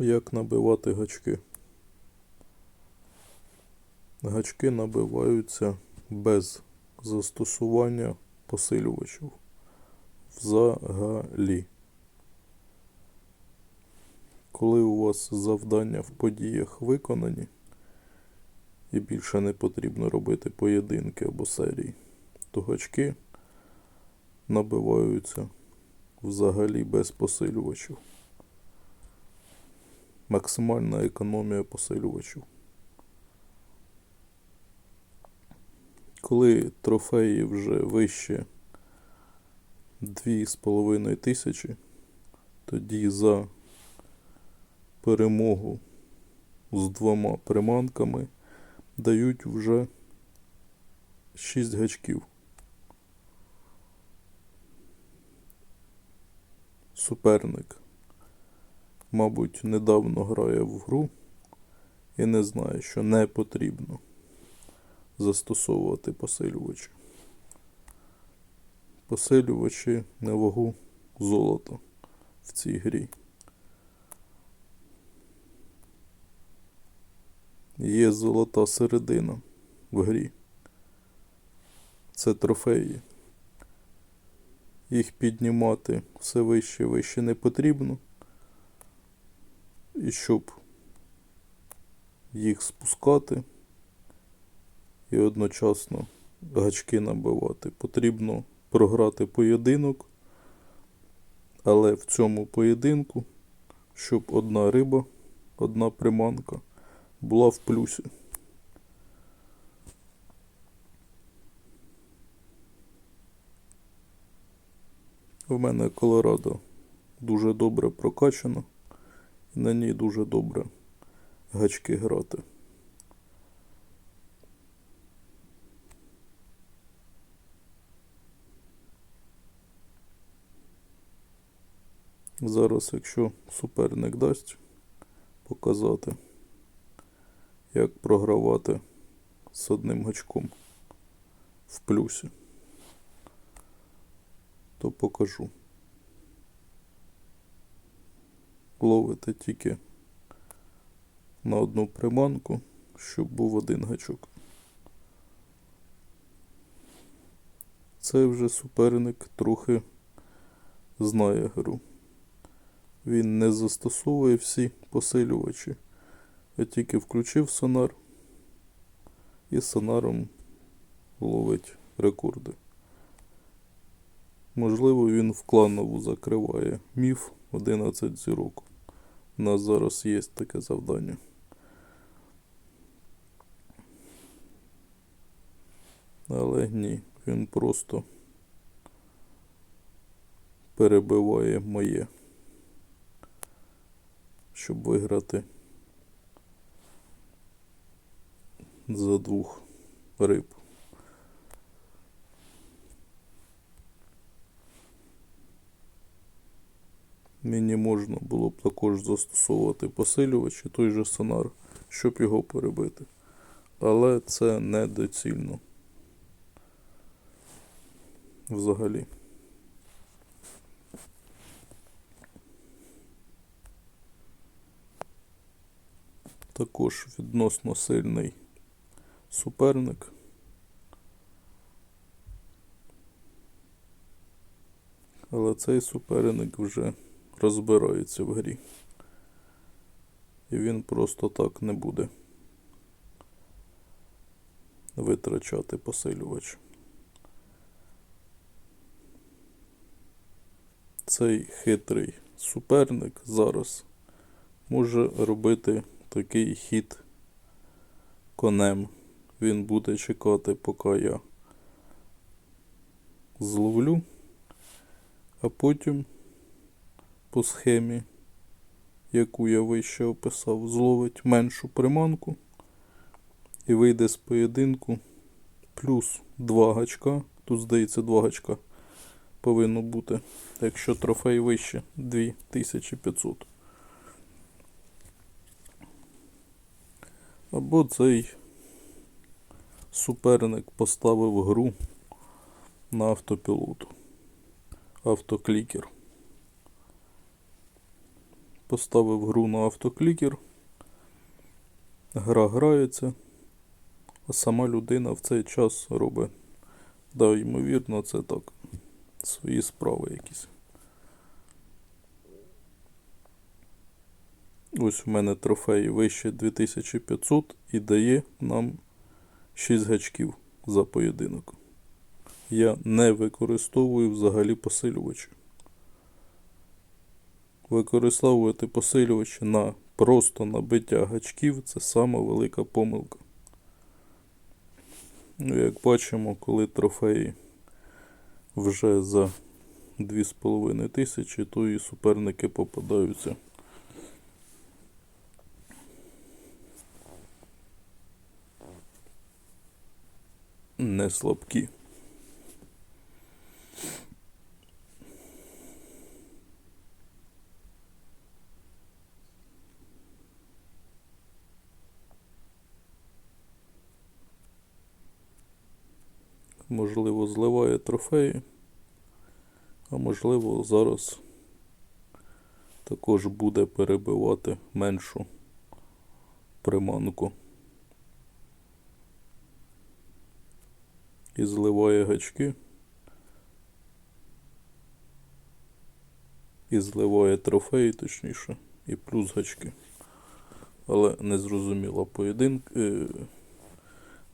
Як набивати гачки? Гачки набиваються без застосування посилювачів. Взагалі. Коли у вас завдання в подіях виконані, і більше не потрібно робити поєдинки або серії, то гачки набиваються взагалі без посилювачів. Максимальна економія посилювачів. Коли трофеї вже вище 2,5 тисячі, тоді за перемогу з двома приманками дають вже 6 гачків. Суперник, мабуть, недавно грає в гру і не знає, що не потрібно застосовувати посилювачі. Посилювачі на вагу золота в цій грі. Є золота середина в грі. Це трофеї. Їх піднімати все вище і вище не потрібно. І щоб їх спускати і одночасно гачки набивати, потрібно програти поєдинок, але в цьому поєдинку, щоб одна риба, одна приманка була в плюсі. У мене Колорадо дуже добре прокачано, на ній дуже добре гачки грати. Зараз, якщо суперник дасть показати, як програвати з одним гачком в плюсі, то покажу. Ловите тільки на одну приманку, щоб був один гачок. Цей вже суперник трохи знає гру. Він не застосовує всі посилювачі. Я тільки включив сонар і сонаром ловить рекорди. Можливо, він в кланову закриває міф 11 зірок. У нас зараз є таке завдання. Але ні, він просто перебиває моє, щоб виграти за двох риб. Мені можна було б також застосовувати посилювач і той же сонар, щоб його перебити. Але це недоцільно. Взагалі. Також відносно сильний суперник. Але цей суперник вже розбирається в грі. І він просто так не буде витрачати посилювач. Цей хитрий суперник зараз може робити такий хід конем. Він буде чекати, поки я зловлю, а потім по схемі, яку я вище описав, зловить меншу приманку і вийде з поєдинку плюс 2 гачка. Тут, здається, 2 гачка повинно бути, якщо трофей вище 2500. Або цей суперник поставив гру на автопілот. Автоклікер. Поставив гру на автоклікер. Гра грається, а сама людина в цей час робить. Да, ймовірно, це так. Свої справи якісь. Ось у мене трофей вище 2500 і дає нам 6 гачків за поєдинок. Я не використовую взагалі посилювачі. Використовувати посилювачі на просто набиття гачків це сама велика помилка. Ну, як бачимо, коли трофеї вже за 2,5 тисячі, то і суперники попадаються. Не слабкі. Можливо, зливає трофеї, а можливо, зараз також буде перебивати меншу приманку. І зливає гачки. І зливає трофеї, точніше, і плюс гачки. Але незрозуміла поєдинка, е,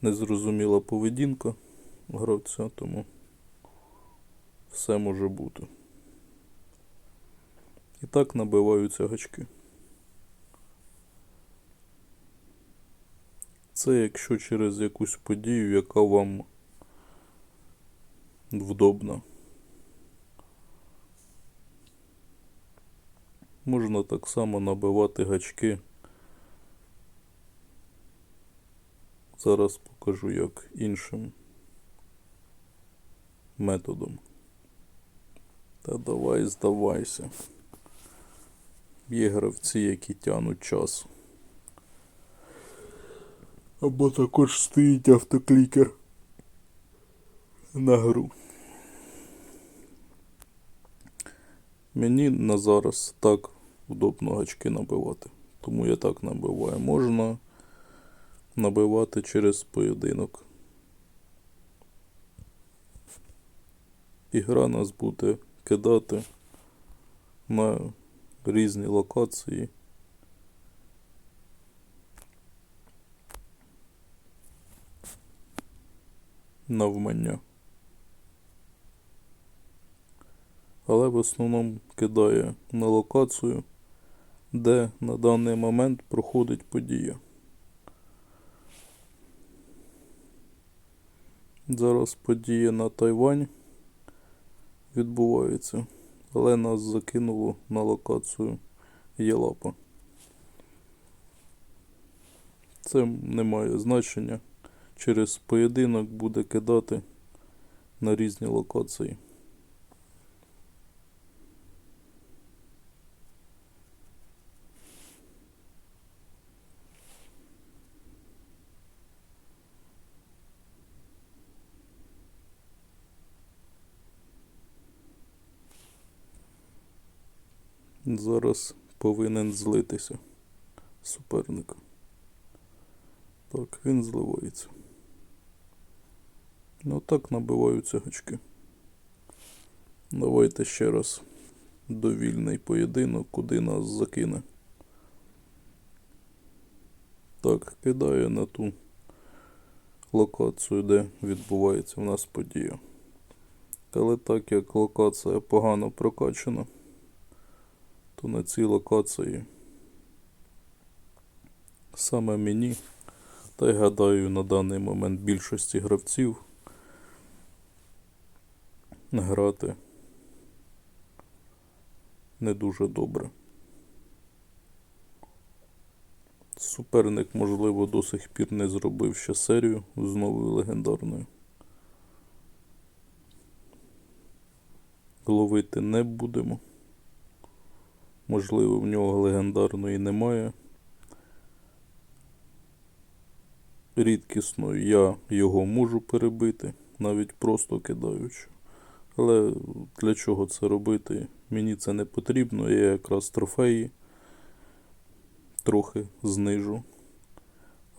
незрозуміла поведінка гравця, тому все може бути. І так набиваються гачки. Це якщо через якусь подію, яка вам вдобна. Можна так само набивати гачки. Зараз покажу як іншим методом. Та давай здавайся. Є гравці, які тянуть час. Або також стоїть автоклікер на гру. Мені на зараз так удобно гачки набивати. Тому я так набиваю. Можна набивати через поєдинок. І гра нас буде кидати на різні локації. Навмання. Але в основному кидає на локацію, де на даний момент проходить подія. Зараз подія на Тайвань відбувається, але нас закинуло на локацію Єлапа. Це не має значення. Через поєдинок буде кидати на різні локації. Зараз повинен злитися суперник. Так, він зливається. Ну так набиваються гачки. Давайте ще раз довільний поєдинок, куди нас закине. Так, кидаю на ту локацію, де відбувається в нас подія. Але так як локація погано прокачана, то на цій локації саме мені, та й гадаю, на даний момент більшості гравців грати не дуже добре. Суперник, можливо, до сих пір не зробив ще серію з новою легендарною. Ловити не будемо. Можливо, в нього легендарної немає. Рідкісною я його можу перебити, навіть просто кидаючи. Але для чого це робити? Мені це не потрібно. Я якраз трофеї трохи знижу,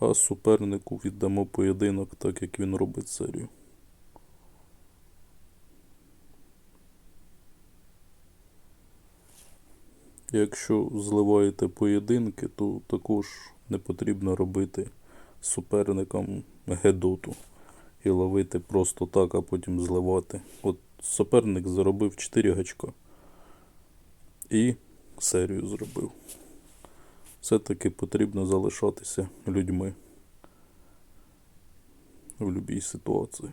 а супернику віддамо поєдинок, так як він робить серію. Якщо зливаєте поєдинки, то також не потрібно робити суперникам гедоту і ловити просто так, а потім зливати. От суперник заробив 4 гачка і серію зробив. Все-таки потрібно залишатися людьми в будь-якій ситуації.